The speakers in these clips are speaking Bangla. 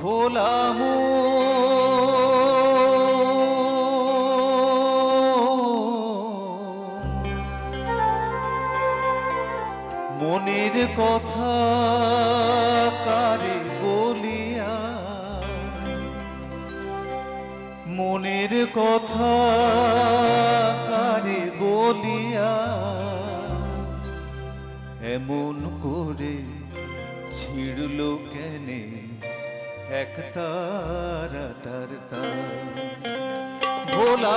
ভোলামু। মনের কথা কারে বলিয়া? মনের কথা কারে বলিয়া? এমন করে ছিড়ল কেনে? এক তারাটার তার ভোলা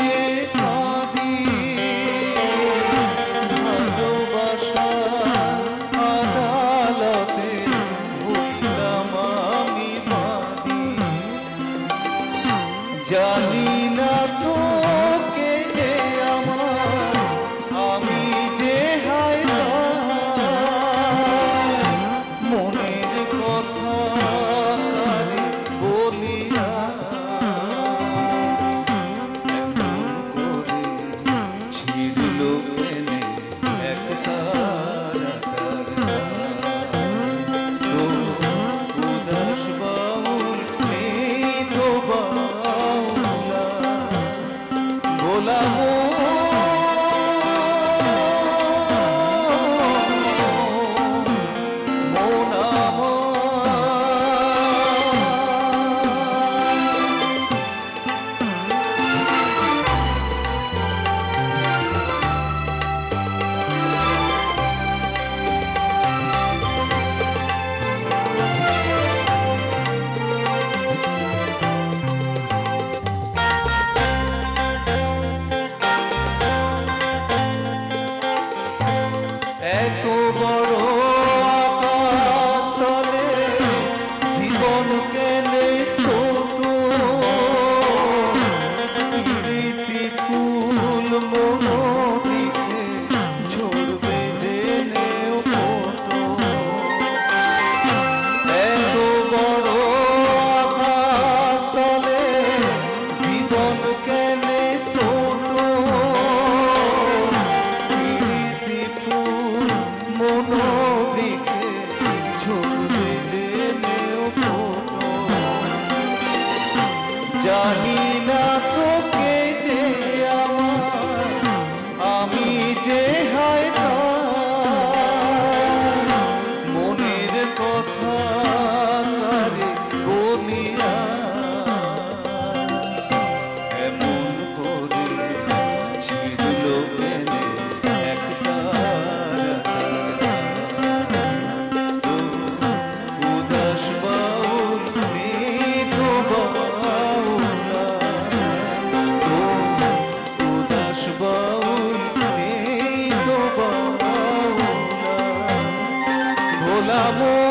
Yeah. love.